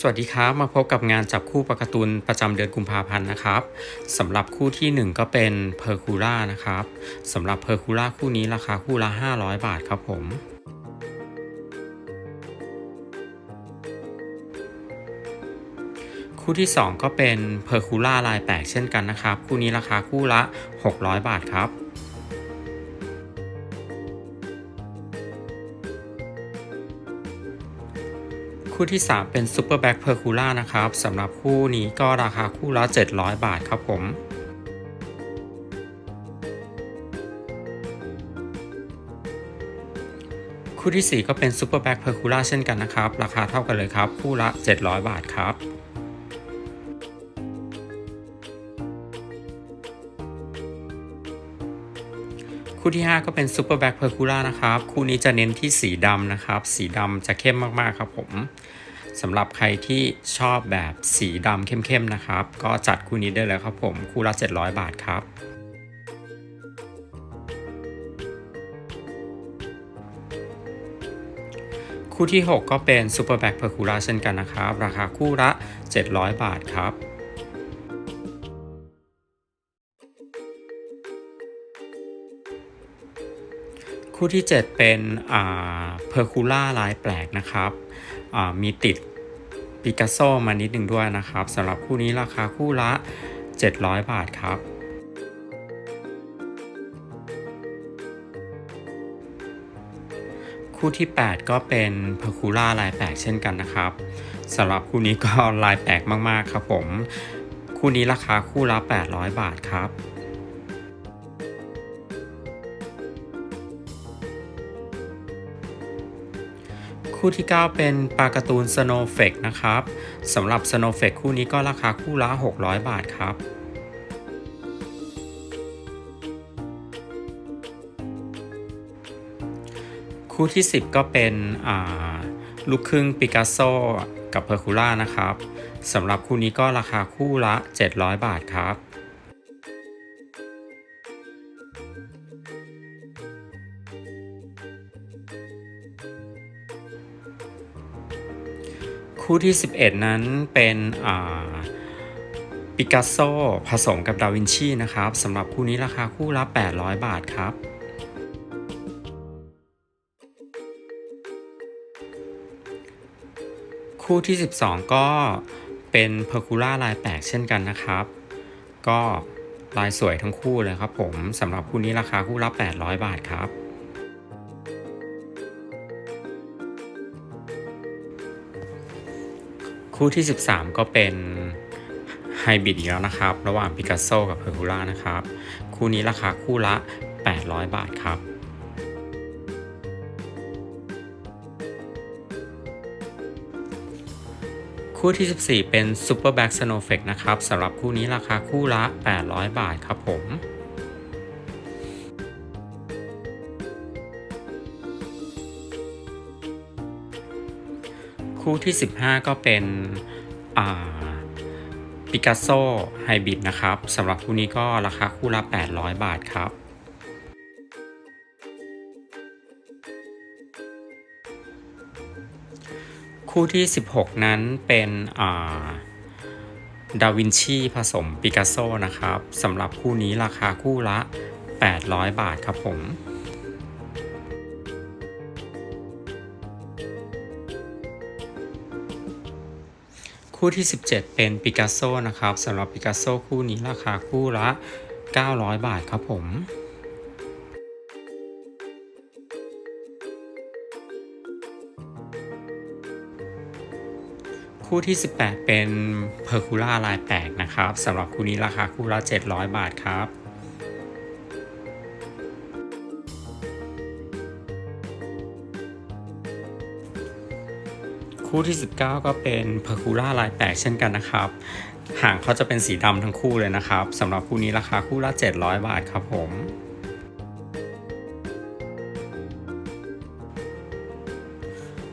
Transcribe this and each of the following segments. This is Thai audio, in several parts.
สวัสดีครับ มาพบกับงานจับคู่ปลาการ์ตูนประจำเดือนกุมภาพันธ์นะครับสำหรับคู่ที่ 1 ก็เป็นเพอร์คูล่านะครับสำหรับเพอร์คูล่าคู่นี้ราคาคู่ละ 500 บาทครับผม คู่ที่ 2 ก็เป็นเพอร์คูล่าลายแปลกเช่นกันนะครับ คู่นี้ราคาคู่ละ 600 บาทครับ คู่ที่ 3 เป็น Super Back p e r c u l a นะครับสำหรับคู่นี้ก็ราคาคู่ละ 700 บาทครับผมคู่ที่ 4 ก็เป็น Super Back p e r c u l a เช่นกันนะครับ ราคาเท่ากันเลยครับ คู่ละ 700 บาทครับ คู่ที่ 5 ก็เป็น Super Back p e r c u l a นะครับ คู่นี้จะเน้นที่สีดำนะครับ สีดำจะเข้มมากๆครับผมสำหรับใครที่ชอบแบบสีดำเข้มๆนะครับ ก็จัดคู่นี้ได้เลยครับผม คู่ละ 700 บาทครับคู่ที่ 6 ก็เป็น Super Back p e r c u l a เช่นกันนะครับ ราคาคู่ละ 700 บาทครับ คู่ที่ 7 เป็นเพอร์คูล่าลายแปลกนะครับมีติดปิกัสโซมานิดหนึ่งด้วยนะครับสำหรับคู่นี้ราคาคู่ละ 700 บาทครับ คู่ที่ 8 ก็เป็นเพอร์คูล่าลายแปลกเช่นกันนะครับสำหรับคู่นี้ก็ลายแปลกมาก ๆ ครับผม คู่นี้ราคาคู่ละ 800 บาทครับ คู่ที่ 9 เป็นปลาการ์ตูน Snow f a k e นะครับสำหรับ Snow f a k e คู่นี้ก็ราคาคู่ละ 600 บาทครับคู่ที่ 10 ก็เป็นลูกครึ่งปิกัสโซกับเพอร์คูล่านะครับสำหรับคู่นี้ก็ราคาคู่ละ 700 บาทครับ คู่ที่ 11 นั้นเป็นปิกัสโซผสมกับดาวินชีนะครับสำหรับคู่นี้ราคาคู่ละ 800 บาทครับ คู่ที่ 12 ก็เป็นเพอร์คูล่าลายแปลกเช่นกันนะครับ ก็ลายสวยทั้งคู่เลยครับผมสำหรับคู่นี้ราคาคู่ละ 800 บาทครับ คู่ที่ 13 ก็เป็นไฮบริดอีกแล้วนะครับ ระหว่างปิกัสโซกับเพอร์คูล่านะครับ คู่นี้ราคาคู่ละ 800 บาทครับคู่ที่ 14 เป็น Super Back Snow f a k e นะครับสำหรับคู่นี้ราคาคู่ละ 800 บาทครับผม คู่ที่ 15 ก็เป็นปิกัสโซไฮบริดนะครับสำหรับคู่นี้ก็ราคาคู่ละ 800 บาทครับ คู่ที่ 16 นั้นเป็นดาวินชีผสมปิกัสโซนะครับสำหรับคู่นี้ราคาคู่ละ 800 บาทครับผม คู่ที่ 17 เป็นปิกัสโซนะครับสำหรับปิกัสโซคู่นี้ราคาคู่ละ 900 บาทครับผมคู่ที่ 18 เป็นเพอร์คูล่าลายแปลกนะครับสำหรับคู่นี้ราคาคู่ละ 700 บาทครับ คู่ที่ 19 ก็เป็นเพอร์คูล่าลายแปลกเช่นกันนะครับหางเขาจะเป็นสีดำทั้งคู่เลยนะครับสำหรับคู่นี้ราคาคู่ละ 700 บาทครับผม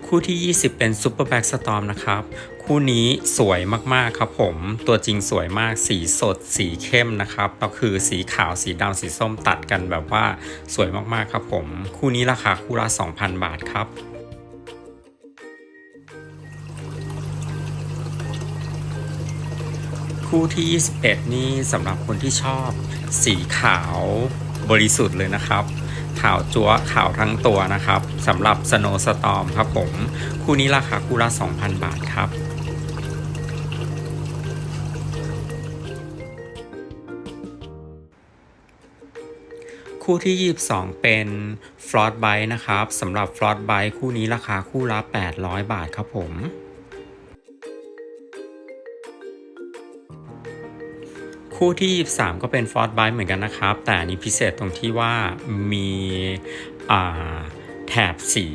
คู่ที่ 20 เป็น Super Back Storm นะครับ คู่นี้สวยมากๆครับผม ตัวจริงสวยมากสีสดสีเข้มนะครับ ก็คือสีขาวสีดำสีส้มตัดกันแบบว่าสวยมากๆครับผม คู่นี้ราคาคู่ละ 2,000 บาทครับ คู่ที่ 21 นี่สำหรับคนที่ชอบสีขาวบริสุทธิ์เลยนะครับขาวจั๊วขาวทั้งตัวนะครับสำหรับ Snow Storm ครับผม คู่นี้ราคาคู่ละ 2,000 บาทครับคู่ที่ 22 เป็น f l o t b i t e นะครับสำหรับ f l o t b i t e คู่นี้ราคาคู่ละ 800 บาทครับผม คู่ที่ 23 ก็เป็น f o r t b i t e เหมือนกันนะครับ แต่อันนี้พิเศษตรงที่ว่ามีแถบสี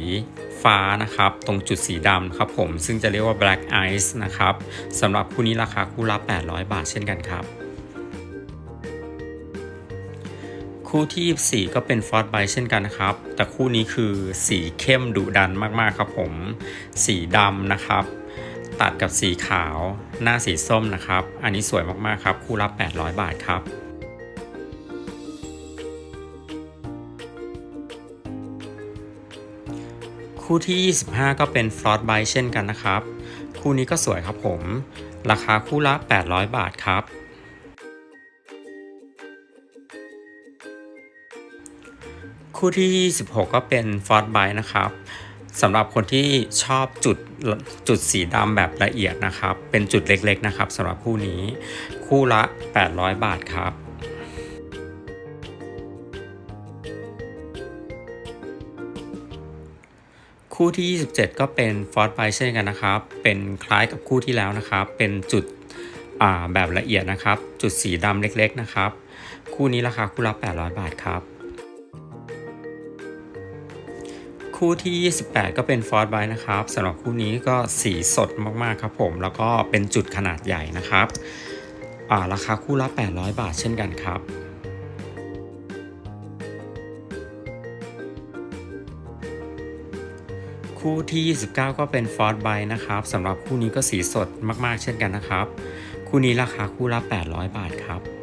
ฟ้านะครับ ตรงจุดสีดำครับผม ซึ่งจะเรียกว่า black ice นะครับสำหรับคู่นี้ราคาคู่ละ 800 บาทเช่นกันครับคู่ที่ 24 ก็เป็นฟอร์ดไบเช่นกันนะครับ แต่คู่นี้คือสีเข้มดุดันมากๆครับผม สีดำนะครับ ตัดกับสีขาว หน้าสีส้มนะครับ อันนี้สวยมากๆครับคู่ละ800 บาทครับคู่ที่ 25 ก็เป็นฟลอตไบเช่นกันนะครับ คู่นี้ก็สวยครับผม ราคาคู่ละ 800 บาทครับ คู่ที่ 26 ก็เป็นฟอร์ดไบนะครับ สำหรับคนที่ชอบจุดจุดสีดำแบบละเอียดนะครับ เป็นจุดเล็กๆนะครับสำหรับคู่นี้คู่ละ 800 บาทครับคู่ที่ 27 ก็เป็นฟอร์ดไบเช่นกันนะครับ เป็นคล้ายกับคู่ที่แล้วนะครับ เป็นจุดแบบละเอียดนะครับ จุดสีดำเล็กๆนะครับ คู่นี้ราคาคู่ละ 800 บาทครับ คู่ที่ 28 ก็เป็นฟอร์ดไบนะครับสำหรับคู่นี้ก็สีสดมากๆครับผมแล้วก็เป็นจุดขนาดใหญ่นะครับาราคาคู่ละ 800 บาทเช่นกันครับคู่ที่ 29 ก็เป็นฟอร์ดไบนะครับสำหรับคู่นี้ก็สีสดมากๆ เช่นกันนะครับ คู่นี้ราคาคู่ละ 800 บาทครับ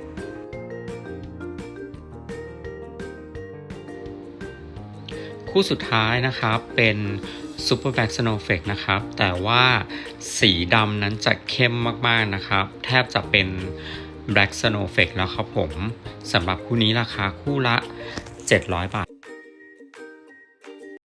คู่สุดท้ายนะครับเป็นซูเปอร์แบ็กสโนเฟกนะครับ แต่ว่าสีดำนั้นจะเข้มมากๆนะครับ แทบจะเป็น Black Snow f a k e แล้วครับผมสำหรับคู่นี้ราคาคู่ละ 700 บาท